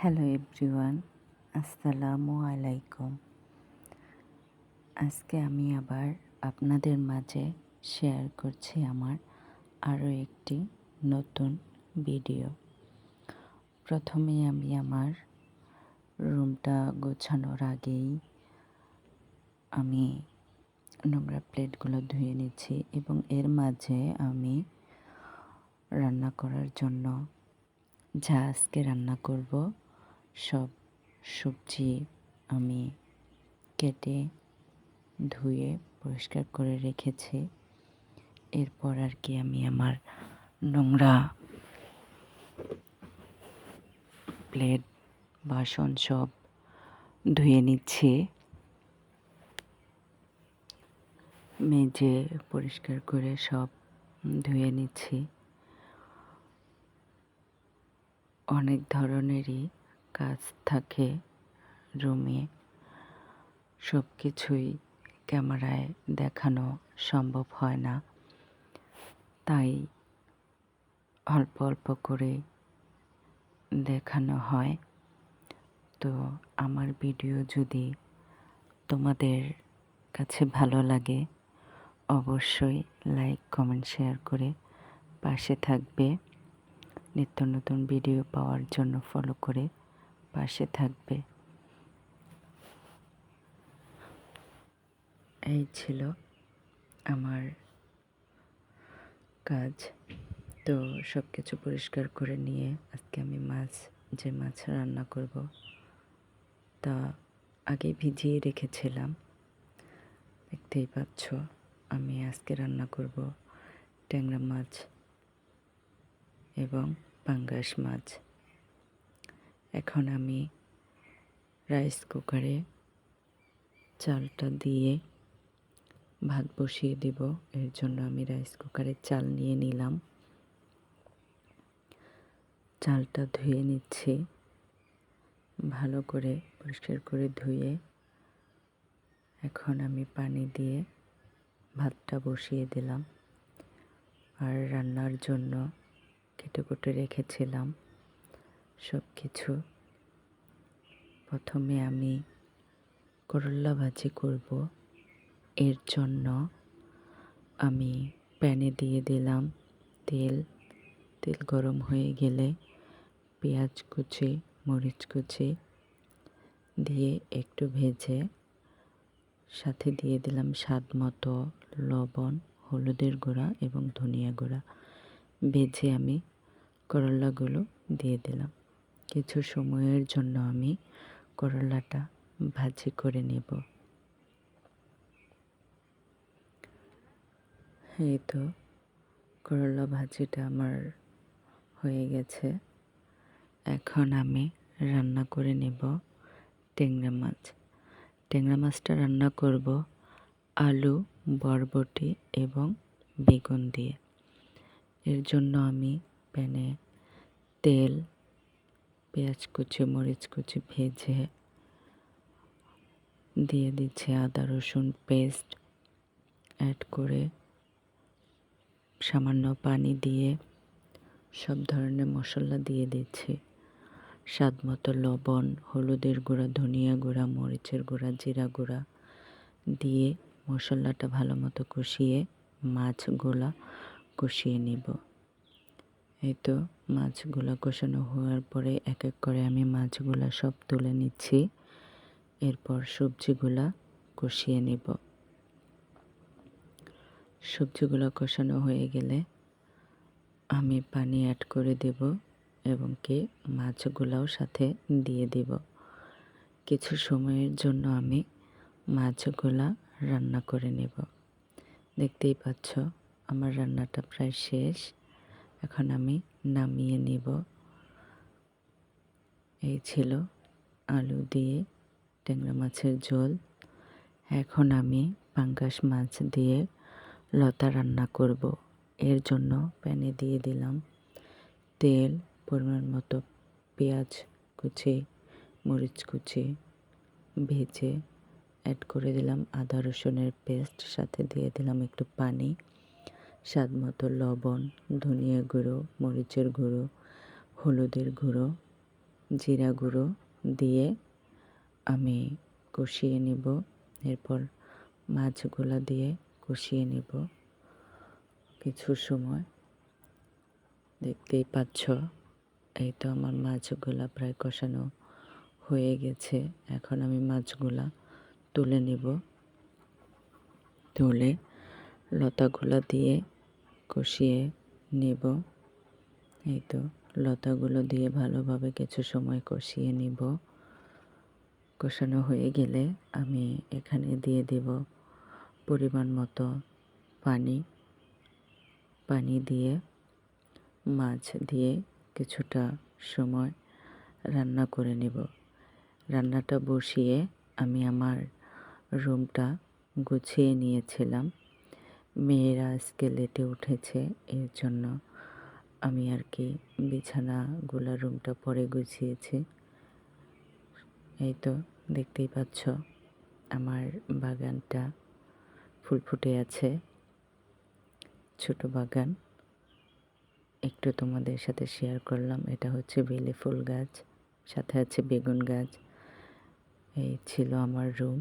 Hello everyone আসসালামু আলাইকুম আজকে আমি আবার আপনাদের মাঝে শেয়ার করছি আমার আরও একটি নতুন ভিডিও প্রথমে আমি আমার রুমটা গোছানোর আগেই আমি নোংরা প্লেটগুলো ধুয়ে নিচ্ছি এবং এর মাঝে আমি রান্না করার জন্য যা আজকে রান্না করব সব সবজি আমি কেটে, ধুয়ে, পরিষ্কার করে রেখেছি। এরপর আর কি আমি আমার নোংরা প্লেট, বাসন সব ধুয়ে নিচ্ছি। মেজে পরিষ্কার করে সব ধুয়ে নিচ্ছি। অনেক ধরনেরই কাজ থাকে রুমে সব কিছুই ক্যামেরায় দেখানো সম্ভব হয় না। তাই অল্প অল্প করে দেখানো হয়। তো আমার ভিডিও যদি তোমাদের কাছে ভালো লাগে, অবশ্যই লাইক, কমেন্ট, শেয়ার করে পাশে থাকবে। নিত্য নতুন ভিডিও পাওয়ার জন্য ফলো করে পাশে থাকবে। এই ছিল আমার কাজ। তো সব কিছু পরিষ্কার করে নিয়ে আজকে আমি মাছ, যে মাছ রান্না করব, তা আগে ভিজিয়ে রেখেছিলাম। দেখতেই পাচ্ছ, আমি আজকে রান্না করব ট্যাংরা মাছ এবং পাঙ্গাস মাছ। এখন আমি রাইস কুকারে চালটা দিয়ে ভাত বসিয়ে দেব। এর জন্য আমি রাইস কুকারে চাল নিয়ে নিলাম। চালটা ধুয়ে নিচ্ছি। ভালো করে পরিষ্কার করে ধুয়ে এখন আমি পানি দিয়ে ভাতটা বসিয়ে দিলাম। আর রান্নার জন্য কেটে কুটে রেখেছিলাম। সব কিছু। প্রথমে আমি করল্লা ভাজি করব। এর জন্য আমি প্যানে দিয়ে দিলাম তেল। তেল গরম হয়ে গেলে পেঁয়াজ কুচি, মরিচ কুচি দিয়ে একটু ভেজে, সাথে দিয়ে দিলাম স্বাদ মতো লবণ, হলুদের গুঁড়া এবং ধনিয়া গুঁড়া। ভেজে আমি করলাগুলো দিয়ে দিলাম। কিছু সময়ের জন্য আমি করলাটা ভাজি করে নেব। এই তো, করলা ভাজিটা আমার হয়ে গেছে। এখন আমি রান্না করে নেব ট্যাংরা মাছ। ট্যাংরা মাছটা রান্না করব আলু, বরবটি এবং বেগুন দিয়ে। এর জন্য আমি প্যানে তেল পেঁয়াজ কুচি, মরিচ কুচি ভেজে দিয়ে দিচ্ছি আদা, রসুন পেস্ট। অ্যাড করে সামান্য পানি দিয়ে সব ধরনের মশলা দিয়ে দিচ্ছি। স্বাদ মতো লবণ, হলুদের গুঁড়া, ধনিয়া গুঁড়া, মরিচের গুঁড়া, জিরা গুঁড়া দিয়ে মশলাটা ভালো মতো কষিয়ে মাছগুলা কষিয়ে নিব। এই তো মাছগুলো কষানো হওয়ার পরে এক এক করে আমি মাছগুলো সব তুলে নিচ্ছি। এরপর সবজিগুলা কষিয়ে নেব। সবজিগুলো কষানো হয়ে গেলে আমি পানি অ্যাড করে দেব এবং কি মাছগুলোও সাথে দিয়ে দেব। কিছু সময়ের জন্য আমি মাছগুলা রান্না করে নেব। দেখতেই পাচ্ছ, আমার রান্নাটা প্রায় শেষ। এখন আমি নামিয়ে নেব। এই ছিল আলু দিয়ে ট্যাংরা মাছের ঝোল। এখন আমি পাঙ্গাস মাছ দিয়ে লতা রান্না করব। এর জন্য প্যানে দিয়ে দিলাম তেল, পরিমাণ মতো পেঁয়াজ কুচি, মরিচ কুচি ভেজে অ্যাড করে দিলাম আদা রসুনের পেস্ট সাথে দিয়ে দিলাম একটু পানি। স্বাদ মতো লবণ, ধনিয়া গুঁড়ো, মরিচের গুঁড়ো, হলুদের গুঁড়ো, জিরা গুঁড়ো দিয়ে আমি কষিয়ে নিব। এরপর মাছগুলো দিয়ে কষিয়ে নিব কিছু সময়। দেখতেই পাচ্ছ, এই তো আমার মাছগুলা প্রায় কষানো হয়ে গেছে। এখন আমি মাছগুলা তুলে নিব। তুলে লতাগুলা দিয়ে কষিয়ে নেব। এই তো, লতাগুলো দিয়ে ভালোভাবে কিছু সময় কষিয়ে নিব। কষানো হয়ে গেলে আমি এখানে দিয়ে দেব পরিমাণ মতো পানি। পানি দিয়ে, মাছ দিয়ে কিছুটা সময় রান্না করে নেব। রান্নাটা বসিয়ে আমি আমার রুমটা গুছিয়ে নিয়েছিলাম। মেয়েরা আজকে লেটে উঠেছে, এর জন্য আমি আর কি বিছানাগুলা রুমটা পরে গুছিয়েছি। এই তো, দেখতেই পাচ্ছ আমার বাগানটা ফুল ফুটে আছে। ছোট বাগান। একটু তোমাদের সাথে শেয়ার করলাম, এটা হচ্ছে বেলে ফুল গাছ, সাথে আছে বেগুন গাছ। এই ছিল আমার রুম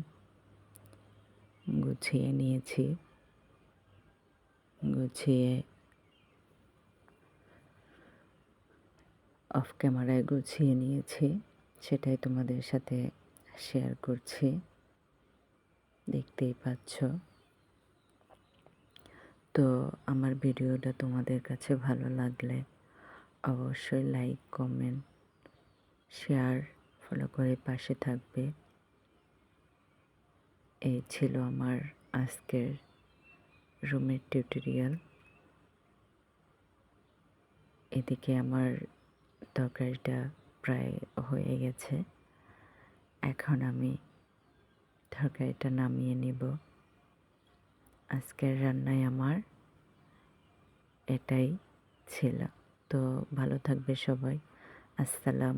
গুছিয়ে নিয়েছি। গুছিয়ে অফ ক্যামেরায় গুছিয়ে নিয়েছি, সেটাই তোমাদের সাথে শেয়ার করছি। দেখতেই পাচ্ছ। তো আমার ভিডিওটা তোমাদের কাছে ভালো লাগলে অবশ্যই লাইক কমেন্ট শেয়ার ফলো করে পাশে থাকবে। এই ছিল আমার আজকের রুমের টিউটোরিয়াল। এদিকে আমার তরকারিটা প্রায় হয়ে গেছে। এখন আমি তরকারিটা নামিয়ে নিব। আজকের রান্নায় আমার এটাই ছিল। তো ভালো থাকবে সবাই। আসসালাম